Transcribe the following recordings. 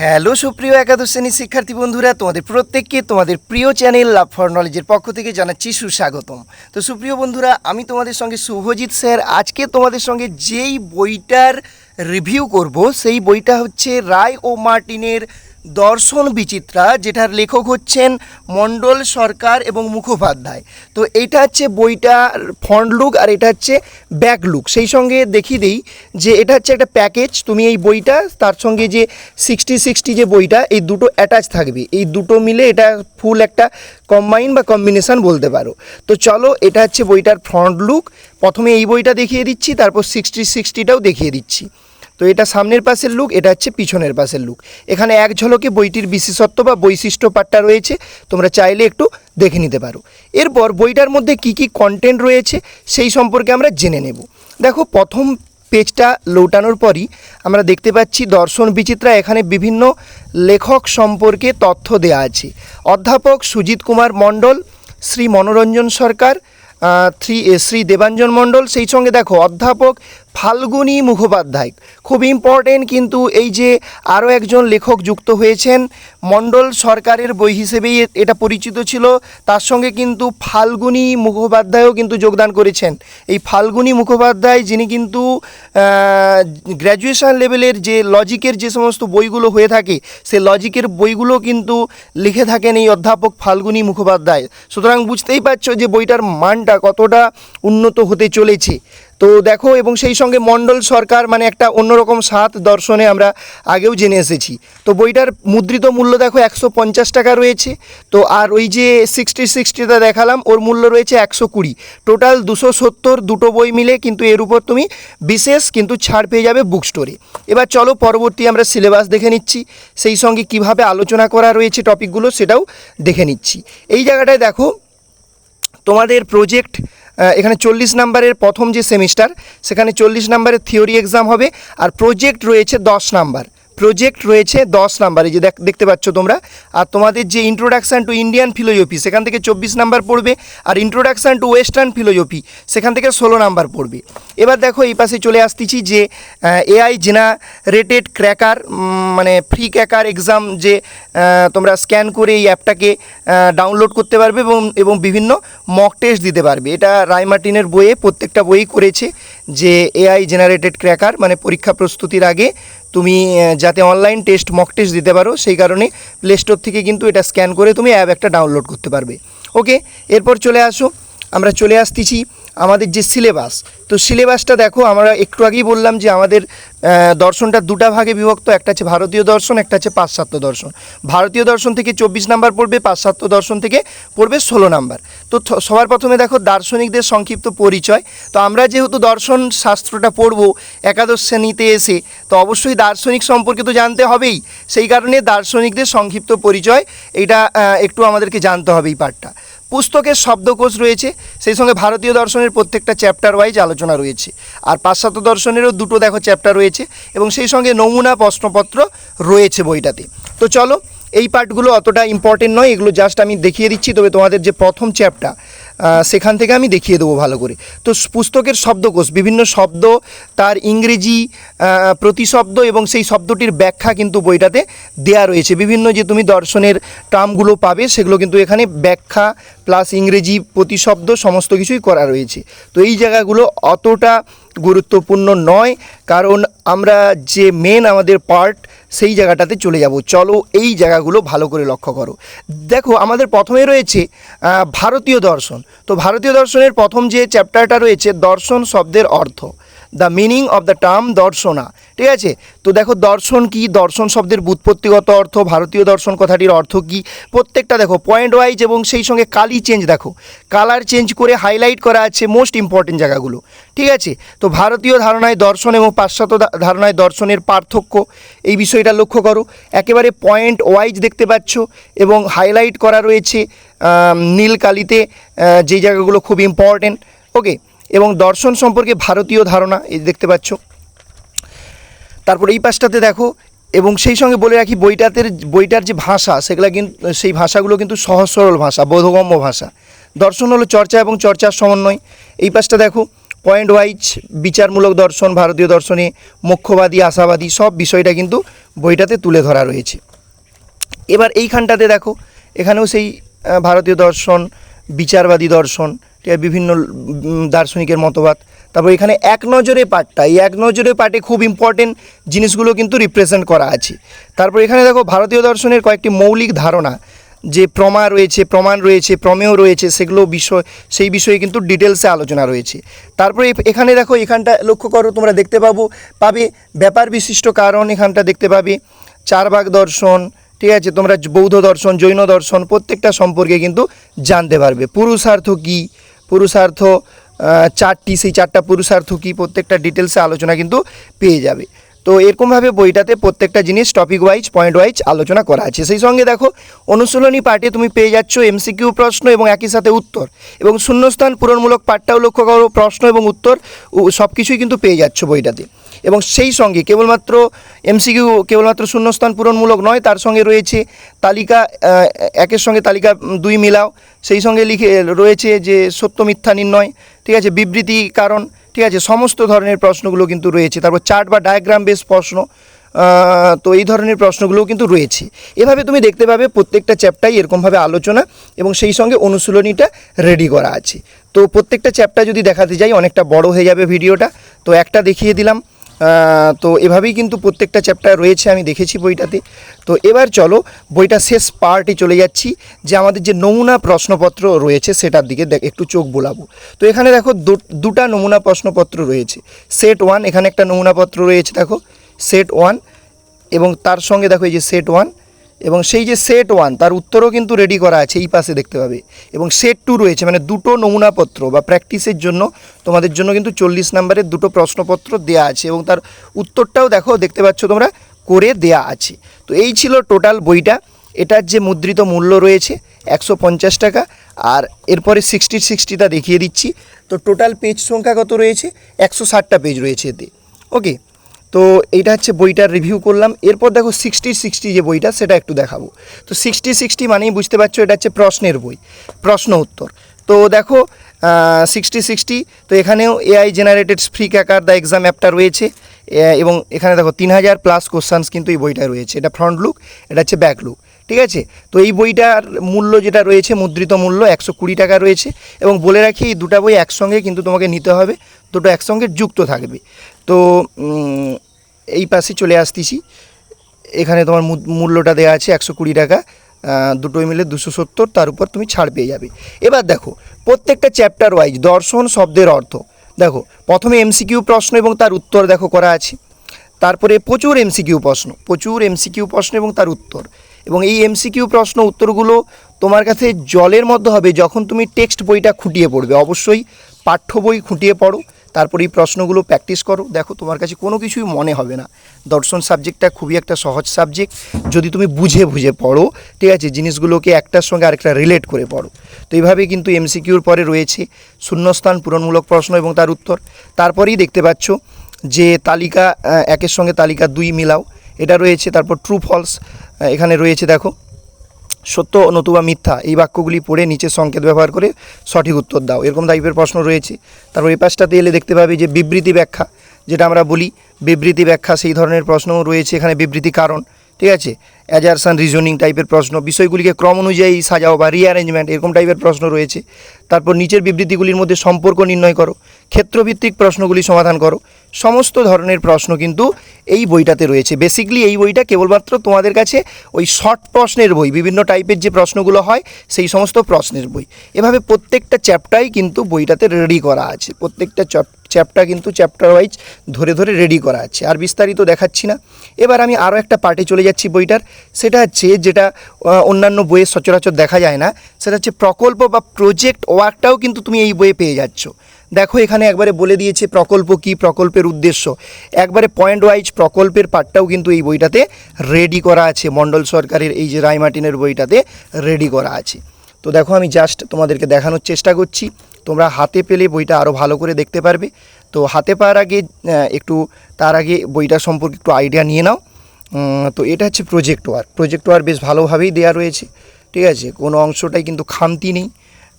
Hello সুপ্রিয় একাদশ শ্রেণির শিক্ষার্থী বন্ধুরা, তোমাদের প্রত্যেককে তোমাদের প্রিয় চ্যানেল লাভ ফর নলেজের পক্ষ থেকে জানাচ্ছি সুস্বাগতম। তো সুপ্রিয় বন্ধুরা, আমি তোমাদের সঙ্গে শুভজিৎ স্যার। আজকে তোমাদের সঙ্গে যেই বইটার রিভিউ করব, সেই বইটা হচ্ছে রায় ও মার্টিনের দর্শন বিচিত্রা, যেটার লেখক হচ্ছেন মণ্ডল সরকার এবং মুখোপাধ্যায়। তো এটা হচ্ছে বইটার ফ্রন্ট লুক আর এটা হচ্ছে ব্যাক লুক সেই সঙ্গে দেখিয়ে দিই যে এটা হচ্ছে একটা প্যাকেজ তুমি এই বইটা, তার সঙ্গে যে সিক্সটি সিক্সটি যে বইটা, এই দুটো অ্যাটাচ থাকবে। এই দুটো মিলে এটা ফুল একটা কম্বাইন বা কম্বিনেশন বলতে পারো। তো চলো, এটা হচ্ছে বইটার ফ্রন্ট লুক প্রথমে এই বইটা দেখিয়ে দিচ্ছি, তারপর সিক্সটি সিক্সটিটাও দেখিয়ে দিচ্ছি। তো এটা সামনের পাশের লুক, এটা হচ্ছে পিছনের পাশের লুক। এখানে এক ঝলকে বইটির বিশেষত্ব বা বৈশিষ্ট্য পাঠটা রয়েছে, তোমরা চাইলে একটু দেখে নিতে পারো। এরপর বইটার মধ্যে কি কি কন্টেন্ট রয়েছে, সেই সম্পর্কে আমরা জেনে নেব। দেখো, প্রথম পেজটা লৌটানোর পরই আমরা দেখতে পাচ্ছি দর্শন বিচিত্রা এখানে বিভিন্ন লেখক সম্পর্কে তথ্য দেওয়া আছে। অধ্যাপক সুজিত কুমার মণ্ডল, শ্রী মনোরঞ্জন সরকার শ্রী শ্রী দেবাঞ্জন মণ্ডল, সেই সঙ্গে দেখো, অধ্যাপক ফাল্গুনী মুখোপাধ্যায়। খুব ইম্পর্টেন্ট কিন্তু এই যে আরও একজন লেখক যুক্ত হয়েছেন, মণ্ডল সরকারের বই হিসেবেই এটা পরিচিত ছিল, তার সঙ্গে কিন্তু ফাল্গুনী মুখোপাধ্যায়ও কিন্তু যোগদান করেছেন। এই ফাল্গুনী মুখোপাধ্যায়, যিনি কিন্তু গ্র্যাজুয়েশন লেভেলের যে লজিকের যে সমস্ত বইগুলো হয়ে থাকে সে লজিকের বইগুলো কিন্তু লিখে থাকেন এই অধ্যাপক ফাল্গুনী মুখোপাধ্যায়। সুতরাং বুঝতেই পারছ যে বইটার মানটা কতটা উন্নত হতে চলেছে। তো দেখো, এবং সেই সঙ্গে মণ্ডল সরকার মানে একটা অন্যরকম সাত দর্শনে আমরা আগেও জেনে এসেছি। তো বইটার মুদ্রিত মূল্য দেখো একশো পঞ্চাশ টাকা রয়েছে। তো আর ওই যে সিক্সটি সিক্সটিটা দেখালাম, ওর মূল্য রয়েছে একশো কুড়ি। টোটাল দুশো সত্তর দুটো বই মিলে কিন্তু এর উপর তুমি বিশেষ কিন্তু ছাড় পেয়ে যাবে বুক স্টোরে এবার চলো, পরবর্তী আমরা সিলেবাস দেখে নিচ্ছি। সেই সঙ্গে কীভাবে আলোচনা করা রয়েছে টপিকগুলো সেটাও দেখে নিচ্ছি। এই জায়গাটায় দেখো, তোমাদের প্রজেক্ট এখানে চল্লিশ নাম্বারের প্রথম যে সেমিস্টার, সেখানে চল্লিশ নাম্বারের থিওরি এক্সাম হবে, আর প্রজেক্ট রয়েছে দশ নাম্বার। প্রজেক্ট রয়েছে দশ নাম্বারে যে দেখ- দেখতে পাচ্ছ তোমরা। আর তোমাদের যে ইন্ট্রোডাকশান টু ইন্ডিয়ান ফিলোজফি সেখান থেকে চব্বিশ নাম্বার পড়বে। আর ইন্ট্রোডাকশান টু ওয়েস্টার্ন ফিলোজফি সেখান থেকে ষোলো নাম্বার পড়বে। এবার দেখো এই পাশে চলে আসতেছি যে এআই জেনারেটেড ক্র্যাকার মানে ফ্রি ক্র্যাকার এক্সাম যে তোমরা স্ক্যান করে এই অ্যাপটাকে ডাউনলোড করতে পারবে এবং এবং বিভিন্ন মক টেস্ট দিতে পারবে। এটা রায়মার্টিনের বইয়ে প্রত্যেকটা বই করেছে যে এআই জেনারেটেড ক্র্যাকার মানে পরীক্ষা প্রস্তুতির আগে তুমি যাতে অনলাইন টেস্ট মক টেস্ট দিতে পারো, সেই কারণে প্লে স্টোর থেকে কিন্তু এটা স্ক্যান করে তুমি অ্যাপ একটা ডাউনলোড করতে পারবে। ওকে এরপর চলে আসো, আমরা চলে আসতেছি। আমাদের যে সিলেবাস, তো সিলেবাসটা দেখো, আমরা একটু আগেই বললাম যে আমাদের দর্শনটা দুটা ভাগে বিভক্ত, একটা হচ্ছে ভারতীয় দর্শন, একটা হচ্ছে পাশ্চাত্য দর্শন। ভারতীয় দর্শন থেকে চব্বিশ নাম্বার পড়বে, পাশ্চাত্য দর্শন থেকে পড়বে ষোলো নাম্বার। তো সবার প্রথমে দেখো, দার্শনিকদের সংক্ষিপ্ত পরিচয়। তো আমরা যেহেতু দর্শন শাস্ত্রটা পড়ব, একাদশ শ্রেণীতে এসে, তো অবশ্যই দার্শনিক সম্পর্কে তো জানতে হবেই। সেই কারণে দার্শনিকদের সংক্ষিপ্ত পরিচয় এটা একটু আমাদেরকে জানতে হবে এই পার্টটা পুস্তকের শব্দকোষ রয়েছে, সেই সঙ্গে ভারতীয় দর্শনের প্রত্যেকটা চ্যাপ্টার ওয়াইজ আলোচনা রয়েছে। আর পাশ্চাত্য দর্শনেরও দুটো দেখো চ্যাপ্টার রয়েছে এবং সেই সঙ্গে নমুনা প্রশ্নপত্র রয়েছে বইটাতে। তো চলো, এই পার্টগুলো অতটা ইম্পর্টেন্ট নয়, এগুলো জাস্ট আমি দেখিয়ে দিচ্ছি, তবে তোমাদের যে প্রথম চ্যাপ্টার সেখান থেকে আমি দেখিয়ে দেবো ভালো করে। তো পুস্তকের শব্দকোষ, বিভিন্ন শব্দ, তার ইংরেজি প্রতিশব্দ এবং সেই শব্দটির ব্যাখ্যা কিন্তু বইটাতে দেয়া রয়েছে। বিভিন্ন যে তুমি দর্শনের টার্মগুলো পাবে, সেগুলো কিন্তু এখানে ব্যাখ্যা প্লাস ইংরেজি প্রতিশব্দ সমস্ত কিছুই করা রয়েছে। তো এই জায়গাগুলো অতটা গুরুত্বপূর্ণ নয়, কারণ আমরা যে মেন আমাদের পার্ট সেই জায়গাটাতে চলে যাব। চলো এই জায়গাগুলো ভালো করে লক্ষ্য করো। দেখো, আমাদের প্রথমে রয়েছে ভারতীয় দর্শন। তো ভারতীয় দর্শনের প্রথম যে চ্যাপ্টারটা রয়েছে, দর্শন শব্দের অর্থ। The meaning of the term Darshana, ঠিক আছে? তো দেখো দর্শন কি? দর্শন শব্দের বুৎপত্তিগত অর্থ, ভারতীয় দর্শন কথাটির অর্থ কি? প্রত্যেকটা দেখো পয়েন্ট ওয়াইজ এবং সেই সঙ্গে কালি চেঞ্জ দেখো। কালার চেঞ্জ করে হাইলাইট করা আছে মোস্ট ইম্পর্টেন্ট জায়গাগুলো, ঠিক আছে? তো ভারতীয় ধারণায় দর্শন এবং পাশ্চাত্য ধারণায় দর্শনের পার্থক্য, এই বিষয়টা লক্ষ্য করো। একেবারে পয়েন্ট ওয়াইজ দেখতে পাচ্ছ এবং হাইলাইট করা রয়েছে নীল কালিতে যেই জায়গাগুলো খুব ইম্পর্টেন্ট ওকে এবং দর্শন সম্পর্কে ভারতীয় ধারণা, এই দেখতে পাচ্ছ। তারপর এই পাশটাতে দেখো, এবং সেই সঙ্গে বলে রাখি বইটাতে বইটার যে ভাষা, সেগুলো কিন্তু, সেই ভাষাগুলো কিন্তু সহজ সরল ভাষা, বোধগম্য ভাষা। দর্শন হলো চর্চা এবং চর্চার সমন্বয়। এই পাশটা দেখো পয়েন্ট ওয়াইজ বিচারমূলক দর্শন, ভারতীয় দর্শনে মোক্ষবাদী আশাবাদী, সব বিষয়টা কিন্তু বইটাতে তুলে ধরা রয়েছে। এবার এইখানটাতে দেখো, এখানেও সেই ভারতীয় দর্শন, বিচারবাদী দর্শন বিভিন্ন দার্শনিকের মতবাদ। তারপর এখানে এক নজরে পাঠটা, এই এক নজরে পাঠে খুব ইম্পর্টেন্ট জিনিসগুলো কিন্তু রিপ্রেজেন্ট করা আছে। তারপর এখানে দেখো ভারতীয় দর্শনের কয়েকটি মৌলিক ধারণা, যে প্রমা রয়েছে, প্রমাণ রয়েছে, প্রমেয় রয়েছে, সেগুলো বিষয়, সেই বিষয়ে কিন্তু ডিটেলসে আলোচনা রয়েছে। তারপরে এখানে দেখো এখানটা লক্ষ্য করো, তোমরা দেখতে পাবো, পাবে ব্যাপার বিশিষ্ট কারণ এখানটা দেখতে পাবে। চারবাগ দর্শন, ঠিক আছে, তোমরা বৌদ্ধ দর্শন, জৈন দর্শন, প্রত্যেকটা সম্পর্কে কিন্তু জানতে পারবে। পুরুষার্থ কী? পুরুষার্থ চারটি, সেই চারটা পুরুষার্থ কী প্রত্যেকটা ডিটেলসে আলোচনা কিন্তু পেয়ে যাবে। তো এরকমভাবে বইটাতে প্রত্যেকটা জিনিস টপিক ওয়াইজ পয়েন্ট ওয়াইজ আলোচনা করা আছে। সেই সঙ্গে দেখো, অনুশীলনী পার্টে তুমি পেয়ে যাচ্ছ এমসিকিউ প্রশ্ন এবং একই সাথে উত্তর এবং শূন্যস্থান পূরণমূলক পাঠটাও লক্ষ্য করো, প্রশ্ন এবং উত্তর সব কিছুই কিন্তু পেয়ে যাচ্ছ বইটাতে। এবং সেই সঙ্গে কেবলমাত্র এমসিকিউ কেবলমাত্র শূন্যস্থান পূরণমূলক নয়, তার সঙ্গে রয়েছে তালিকা একের সঙ্গে তালিকা দুই মিলাও। সেই সঙ্গে লিখে, রয়েছে যে সত্য মিথ্যা নির্ণয়, ঠিক আছে, বিবৃতি কারণ, ঠিক আছে, সমস্ত ধরনের প্রশ্নগুলো কিন্তু রয়েছে। তারপর চার্ট বা ডায়াগ্রাম বেস প্রশ্ন তো এই ধরনের প্রশ্নগুলোও কিন্তু রয়েছে। এভাবে তুমি দেখতে পাবে প্রত্যেকটা চ্যাপ্টাই এরকমভাবে আলোচনা এবং সেই সঙ্গে অনুশীলনীটা রেডি করা আছে। তো প্রত্যেকটা চ্যাপ্টার যদি দেখাতে যাই, অনেকটা বড় হয়ে যাবে ভিডিওটা। তো একটা দেখিয়ে দিলাম। তো এভাবেই কিন্তু প্রত্যেকটা চ্যাপ্টার রয়েছে, আমি দেখেছি বইটাতে। তো এবার চলো বইটা শেষ পার্টে চলে যাচ্ছি, যে আমাদের যে নমুনা প্রশ্নপত্র রয়েছে, সেটার দিকে একটু চোখ বোলাবো। তো এখানে দেখো দুটা নমুনা প্রশ্নপত্র রয়েছে। সেট ওয়ান এখানে একটা নমুনাপত্র রয়েছে, দেখো। সেট ওয়ান এবং তার সঙ্গে দেখো এই যে সেট ওয়ান এবং সেই যে সেট ওয়ান তার উত্তরও কিন্তু রেডি করা আছে, এই পাশে দেখতে পাবে। এবং সেট টু রয়েছে মানে দুটো নমুনাপত্র বা প্র্যাকটিসের জন্য তোমাদের জন্য কিন্তু চল্লিশ নাম্বারের দুটো প্রশ্নপত্র দেয়া আছে এবং তার উত্তরটাও দেখো, দেখতে পাচ্ছ তোমরা, করে দেয়া আছে। তো এই ছিল টোটাল বইটা। এটার যে মুদ্রিত মূল্য রয়েছে, একশো পঞ্চাশ টাকা, আর এরপরে সিক্সটি সিক্সটিটা দেখিয়ে দিচ্ছি। তো টোটাল পেজ সংখ্যা কত রয়েছে? একশো ষাটটা পেজ রয়েছে এতে। ওকে তো এইটা হচ্ছে বইটার রিভিউ করলাম। এরপর দেখো সিক্সটি সিক্সটি যে বইটা, সেটা একটু দেখাবো। তো সিক্সটি সিক্সটি মানেই বুঝতে পারছ, এটা হচ্ছে প্রশ্নের বই, প্রশ্ন উত্তর। তো দেখো সিক্সটি সিক্সটি তো এখানেও AI generated free cracker the exam অ্যাপটা রয়েছে। এবং এখানে দেখো তিন হাজার প্লাস কোশ্চানস কিন্তু এই বইটা রয়েছে। এটা ফ্রন্ট লুক এটা হচ্ছে ব্যাক লুক ঠিক আছে? তো এই বইটার মূল্য যেটা রয়েছে, মুদ্রিত মূল্য একশো কুড়ি টাকা রয়েছে। এবং বলে রাখি, এই দুটা বই একসঙ্গে কিন্তু তোমাকে নিতে হবে। দুটো একসঙ্গে যুক্ত থাকবে। তো এই পাশে চলে আসতেছি। এখানে তোমার মূল্যটা দেওয়া আছে একশো কুড়ি টাকা। দুটোই মিলে দুশো সত্তর, তার উপর তুমি ছাড় পেয়ে যাবে। এবার দেখো, প্রত্যেকটা চ্যাপ্টার ওয়াইজ দর্শন শব্দের অর্থ। দেখো, প্রথমে এমসিকিউ প্রশ্ন এবং তার উত্তর দেখো করা আছে। তারপরে প্রচুর এমসিকিউ প্রশ্ন, প্রচুর এমসিকিউ প্রশ্ন এবং তার উত্তর। এবং এই এমসিকিউ প্রশ্ন উত্তরগুলো তোমার কাছে জলের মধ্যে হবে যখন তুমি টেক্সট বইটা খুঁটিয়ে পড়বে। অবশ্যই পাঠ্য বই খুঁটিয়ে পড়ো। তারপরে এই প্রশ্নগুলো প্র্যাকটিস করো। দেখো, তোমার কাছে কোনো কিছুই মনে হবে না। দর্শন সাবজেক্টটা খুবই একটা সহজ সাবজেক্ট যদি তুমি বুঝে বুঝে পড়ো, ঠিক আছে, জিনিসগুলোকে একটার সঙ্গে আরেকটা রিলেট করে পড়ো। তো এইভাবে কিন্তু এমসিকিউর পরে রয়েছে শূন্যস্থান, পূরণমূলক প্রশ্ন এবং তার উত্তর। তারপরেই দেখতে পাচ্ছ যে তালিকা একের সঙ্গে তালিকা দুই মিলাও। এটা রয়েছে, তারপর ট্রু ফলস এখানে রয়েছে, দেখো। সত্য নতুবা মিথ্যা, এই বাক্যগুলি পড়ে নিচে সংকেত ব্যবহার করে সঠিক উত্তর দাও, এরকম টাইপের প্রশ্ন রয়েছে। তারপর এই পাশটাতে এলে দেখতে পাবে যে বিবৃতি ব্যাখ্যা, যেটা আমরা বলি বিবৃতি ব্যাখ্যা, সেই ধরনের প্রশ্নও রয়েছে এখানে বিবৃতি কারণ, ঠিক আছে? অ্যাজারসান রিজনিং টাইপের প্রশ্ন, বিষয়গুলিকে ক্রম অনুযায়ী সাজাও বা রিঅ্যারেঞ্জমেন্ট এরকম টাইপের প্রশ্ন রয়েছে। তারপর নিচের বিবৃতিগুলির মধ্যে সম্পর্ক নির্ণয় করো, ক্ষেত্রভিত্তিক প্রশ্নগুলি সমাধান করো। সমস্ত ধরনের প্রশ্ন কিন্তু এই বইটাতে রয়েছে। বেসিকলি এই বইটা কেবলমাত্র তোমাদের কাছে ওই শর্ট প্রশ্নের বই, বিভিন্ন টাইপের যে প্রশ্নগুলো হয়, সেই সমস্ত প্রশ্নের বই। এভাবে প্রত্যেকটা চ্যাপ্টারই কিন্তু বইটাতে রেডি করা আছে। প্রত্যেকটা চ্যাপ্টার কিন্তু চ্যাপ্টার ওয়াইজ ধরে ধরে রেডি করা আছে, আর বিস্তারিত দেখাচ্ছি না। এবার আমি আরও একটা পার্টে চলে যাচ্ছি বইটার, সেটা হচ্ছে যেটা অন্যান্য বইয়ে সচরাচর দেখা যায় না, সেটা হচ্ছে প্রকল্প বা প্রজেক্ট ওয়ার্কটাও কিন্তু তুমি এই বইয়ে পেয়ে যাচ্ছ। দেখো এখানে একবারে বলে দিয়েছে প্রকল্প কি, প্রকল্পের উদ্দেশ্য। একবারে পয়েন্ট ওয়াইজ প্রকল্পের পার্টটাও কিন্তু এই বইটাতে রেডি করা আছে, মণ্ডল সরকারের এই যে রায়মার্টিনের বইটাতে রেডি করা আছে। তো দেখো আমি জাস্ট তোমাদেরকে দেখানোর চেষ্টা করছি। তোমরা হাতে পেলে বইটা আরও ভালো করে দেখতে পারবে। তো হাতে পাওয়ার আগে একটু তার আগে বইটা সম্পর্কে একটু আইডিয়া নিয়ে নাও। তো এটা হচ্ছে প্রজেক্ট ওয়ার্ক প্রজেক্ট ওয়ার্ক বেশ ভালোভাবেই দেওয়া রয়েছে, ঠিক আছে? কোনো অংশটাই কিন্তু খামতি নেই।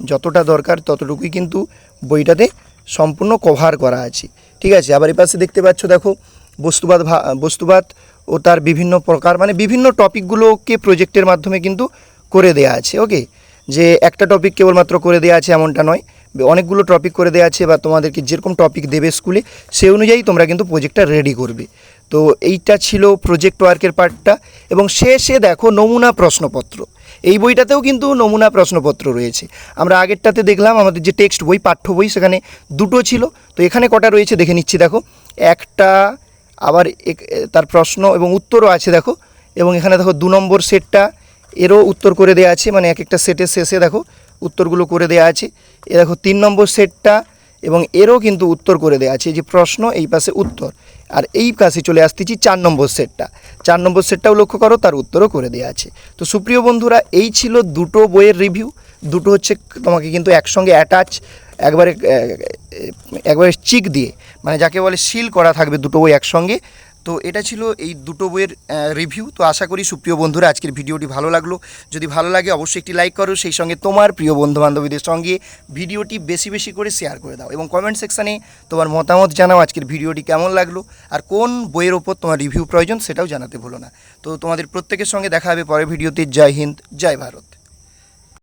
যতটা দরকার ততটুকুই কিন্তু বইটাতে সম্পূর্ণ কভার করা আছে, ঠিক আছে? আবার এই পাশে দেখতে পাচ্ছ, দেখো, বস্তুবাদ বস্তুবাদ ও তার বিভিন্ন প্রকার মানে বিভিন্ন টপিকগুলোকে প্রজেক্টের মাধ্যমে কিন্তু করে দেয়া আছে ওকে যে একটা টপিক কেবলমাত্র করে দেওয়া আছে এমনটা নয়। অনেকগুলো টপিক করে দেওয়া আছে, বা তোমাদেরকে যেরকম টপিক দেবে স্কুলে সেই অনুযায়ী তোমরা কিন্তু প্রজেক্টটা রেডি করবে। তো এইটা ছিল প্রজেক্ট ওয়ার্কের পার্টটা এবং শেষে দেখো নমুনা প্রশ্নপত্র। এই বইটাতেও কিন্তু নমুনা প্রশ্নপত্র রয়েছে। আমরা আগেরটাতে দেখলাম, আমাদের যে টেক্সট বই, পাঠ্য বই, সেখানে দুটো ছিল। তো এখানে কটা রয়েছে দেখে নিচ্ছি, দেখো। একটা, আবার তার প্রশ্ন এবং উত্তরও আছে, দেখো। এবং এখানে দেখো দু নম্বর সেটটা এরও উত্তর করে দেওয়া আছে মানে এক একটা সেটের শেষে দেখো, উত্তরগুলো করে দেওয়া আছে। এ দেখো তিন নম্বর সেটটা এবং এরও কিন্তু উত্তর করে দেওয়া আছে যে প্রশ্ন, এই পাশে উত্তর। আর এই পাশে চলে আসতেছি চার নম্বর সেটটা। চার নম্বর সেটটাও লক্ষ্য করো, তার উত্তরও করে দেওয়া আছে। তো সুপ্রিয় বন্ধুরা, এই ছিল দুটো বইয়ের রিভিউ। দুটো হচ্ছে তোমাকে কিন্তু একসঙ্গে অ্যাটাচ, একবারে একবারে চিক দিয়ে মানে যাকে বলে সিল করা থাকবে দুটো বই একসঙ্গে। তো এটা ছিল এই দুটো বইয়ের রিভিউ তো আশা করি সুপ্রিয় বন্ধুরা, আজকের ভিডিওটি ভালো লাগল। যদি ভালো লাগে, অবশ্যই একটি লাইক করো। সেই সঙ্গে তোমার প্রিয় বন্ধু বান্ধবীদের সঙ্গে ভিডিওটি বেশি বেশি করে শেয়ার করে দাও। এবং কমেন্ট সেকশানে তোমার মতামত জানাও আজকের ভিডিওটি কেমন লাগল আর কোন বইয়ের ওপর তোমার রিভিউ প্রয়োজন সেটাও জানাতে ভুলো না। তো তোমাদের প্রত্যেকের সঙ্গে দেখা হবে পরের ভিডিওতে। জয় হিন্দ, জয় ভারত।